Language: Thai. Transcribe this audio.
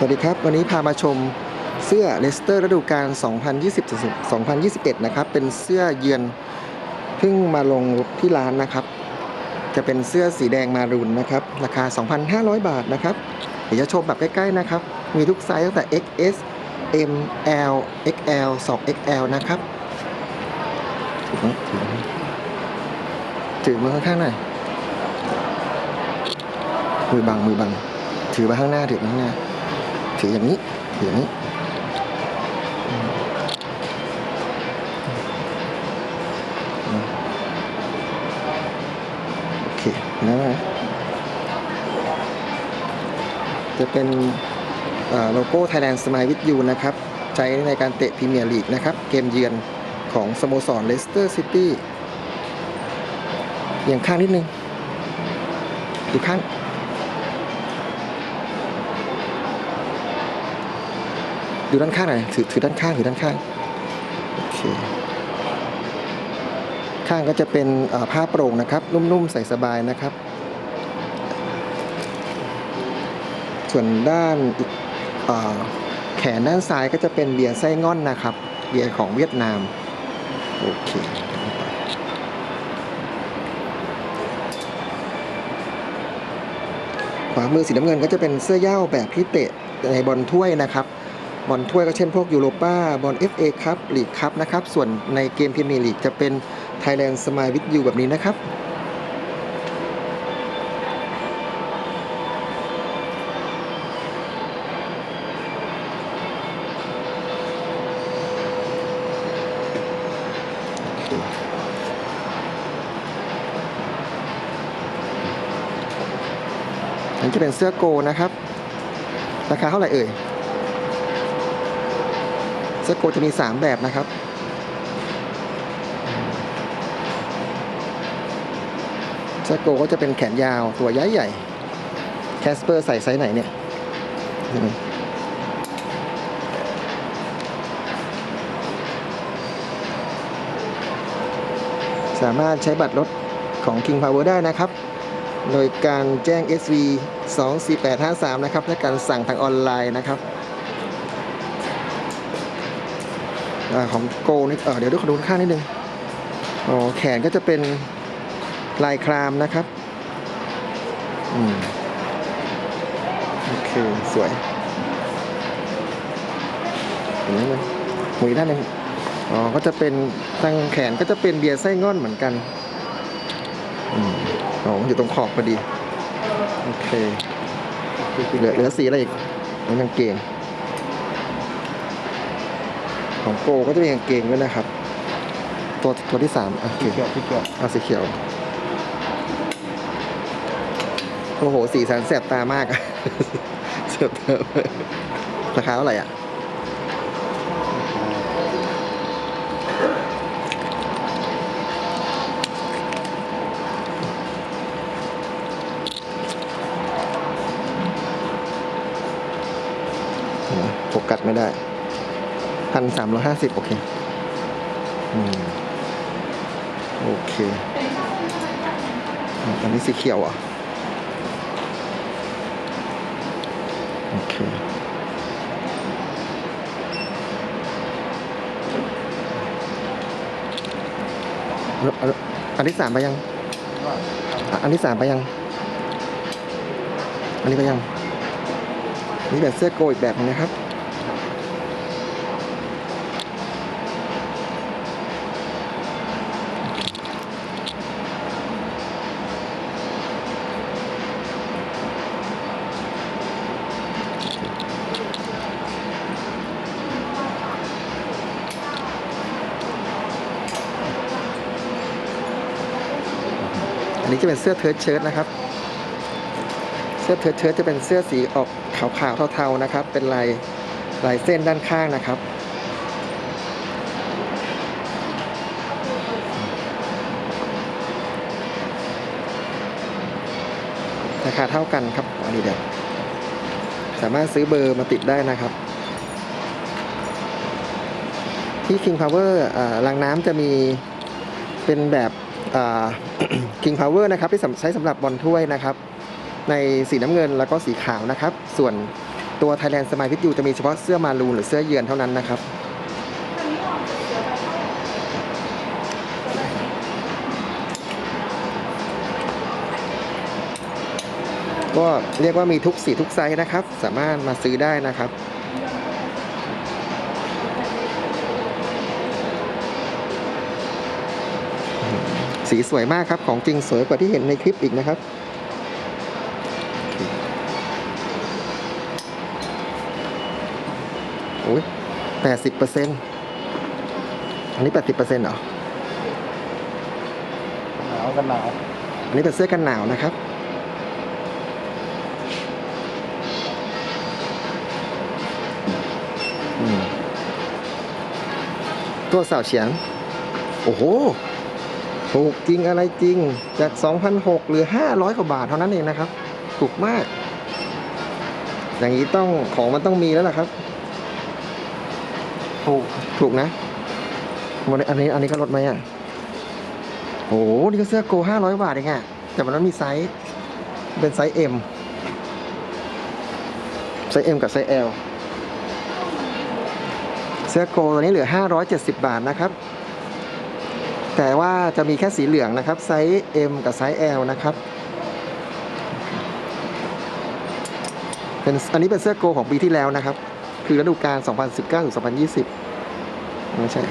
สวัสดีครับ วันนี้พามาชมเสื้อเลสเตอร์ฤดูกาล 2020-2021 นะครับ เป็นเสื้อเยือนเพิ่งมาลงที่ร้านนะครับ จะเป็นเสื้อสีแดงมารูนนะครับ ราคา 2,500 บาทนะครับ เดี๋ยวจะชมแบบใกล้ ๆ นะครับ มีทุกไซส์ตั้งแต่ XS M L XL 2XL นะครับถือถือถือมือข้างหน่อยมือบังมือบัง ถือมาข้างหน้าถือมาข้างหน้า ถืออย่างนี้ถืออย่างนี้โอเคนะจะเป็นโลโก้ Thailand Smile with You นะครับ ใช้ในการเตะพรีเมียร์ลีกนะครับ เกมเยือนของสโมสรเลสเตอร์ซิตี้อย่างข้างนิดนึงดูข้าง ดูด้านข้างหน่อยถือถือด้านข้างถือด้านข้างโอเคข้างก็จะเป็นผ้าโปร่งนะครับ นุ่มๆใส่สบายนะครับ ส่วนด้านแขนด้านซ้ายก็จะเป็นเบียร์ไส้ง่อนนะครับ เบียร์ของเวียดนาม โอเคขวามือสีน้ำเงินก็จะเป็นเสื้อย้าแบบที่เตะในบอลถ้วยนะครับ บอลถ้วยก็เช่นพวกยูโรป้าบอล FA ครับลีกครับนะครับ ส่วนในเกมพรีเมียร์ลีกจะเป็น Thailand Smile with You แบบนี้นะครับอันนี้จะเป็นเสื้อโกนะครับ ราคาเท่าไหร่เอ่ย เสื้อโกจะมี 3 แบบนะครับเสื้อโกก็จะเป็นแขนยาวตัวย้ายใหญ่แคสเปอร์ใส่ไซส์ไหนเนี่ยสามารถใช้บัตรรถของ King Power ได้นะครับ โดยการแจ้ง SV 24853 นะครับและการสั่งทางออนไลน์นะครับ อของโกนี่เเดี๋ยวดูขอดูข้างนิดนึงอ๋อแขนก็จะเป็นลายครามนะครับอืมโอเค สวยเห็นไหมมันหมุยด้านหนึงอ๋อก็จะเป็นทางแขนก็จะเป็นเบียร์ไส้ง่อนเหมือนกันอืมอ๋ออยู่ตรงขอบพอดี โอเคเหลือเหลือสีอะไรอีกนี่กางเกง ของโกก็จะมีกางเกงด้วยนะครับ ตัวตัวที่สามโอเคเกี่ยวที่เกี่ยวเอาสีเขียวโอ้โหสีสันแสบตามากอะแสบตามากราคาเท่าไหร่อะโฟกัสไม่ได้ พันสามร้อยห้าสิบโอเค อืม โอเค อันนี้สีเขียวอะ โอเคอันอันที่สามไปยัง อันที่สามไปยัง อันนี้ไปยัง นี่แบบเสื้อโกอีกแบบนึงนะครับ อันนี้จะเป็นเสื้อเทิร์ดเชิ้ตนะครับ เสื้อเทิร์ดเชิ้ตจะเป็นเสื้อสีออกขาวๆเทาๆนะครับ เป็นลายลายเส้นด้านข้างนะครับราคาเท่ากันครับอันนี้เดี๋ยวสามารถซื้อเบอร์มาติดได้นะครับ ที่ King Power อ่ารางน้ำจะมีเป็นแบบ อ่า King Power นะครับที่ใช้สำหรับบอลถ้วยนะครับ ในสีน้ำเงินแล้วก็สีขาวนะครับ ส่วนตัว Thailand Smile Fit You จะมีเฉพาะเสื้อมารูนหรือเสื้อเยือนเท่านั้นนะครับก็เรียกว่ามีทุกสีทุกไซส์นะครับ สามารถมาซื้อได้นะครับ สีสวยมากครับ ของจริงสวยกว่าที่เห็นในคลิปอีกนะครับโอ้ยแปดสิบเปอร์เซ็นต์อันนี้แปดสิบเปอร์เซ็นต์เหรอ หนาวกันหนาว อันนี้เป็นเสื้อกันหนาวนะครับอืมตัวสาวเฉียง โอ้โห ถูกจริงอะไรจริงจาก2,600หรือ 500 กว่าบาทเท่านั้นเองนะครับ ถูกมาก อย่างนี้ต้องของมันต้องมีแล้วล่ะครับ ถูก ถูกนะวันนี้อันนี้อันนี้ก็ลดไหมอะโอ้โหนี่ก็เสื้อโกห้าร้อยบาทเองอะแต่มันมีไซส์เป็นไซส์ M ไซส์ M กับไซส์ L เสื้อโกตัวนี้เหลือ 570 บาทนะครับ แต่ว่าจะมีแค่สีเหลืองนะครับไซส์ M กับไซส์ L นะครับเป็นอันนี้เป็นเสื้อโกของปีที่แล้วนะครับ คือฤดูกาล 2019 ถึง 2020 ไม่ใช่